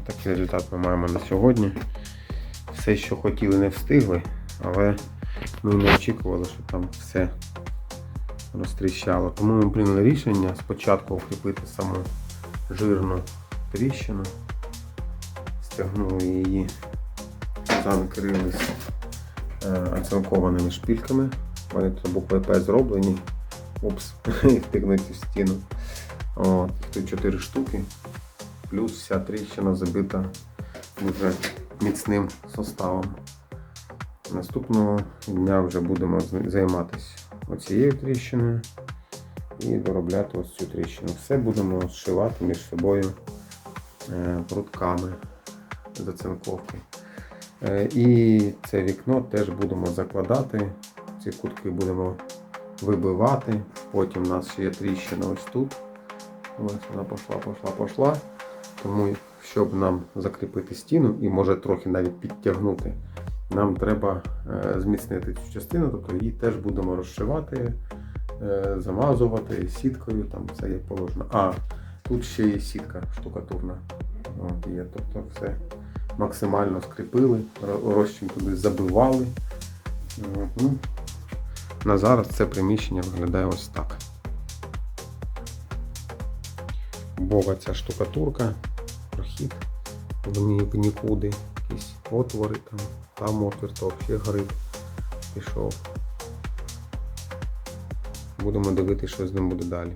такий результат ми маємо на сьогодні. Все, що хотіли, не встигли, але ми не очікували, що там все розтріщало. Тому ми прийняли рішення спочатку укріпити саму жирну тріщину, стягнули її, занкрились е, оцинкованими шпільками. Вони тут буквою П зроблені. Упс, втикнуті в стіну. От, тут 4 штуки. Плюс вся тріщина забита дуже міцним составом. Наступного дня вже будемо займатися оцією тріщиною і доробляти ось цю тріщину. Все будемо зшивати між собою е, прутками зацинковки. Е, І це вікно теж будемо закладати. Ці кутки будемо вибивати. Потім у нас ще є тріщина ось тут. Ось вона пішла, пішла, пішла. Тому, щоб нам закріпити стіну і може трохи навіть підтягнути, нам треба е, зміцнити цю частину, тобто її теж будемо розшивати, е, замазувати сіткою, там все є положено. А, тут ще є сітка штукатурна. От є, тобто все максимально скріпили, розчин туди забивали. Ну, на зараз це приміщення виглядає ось так. Бога ця штукатурка, прохід в, ні, в нікуди, якісь отвори там, там отвір, то взагалі гриб пішов. Будемо дивитися, що з ним буде далі.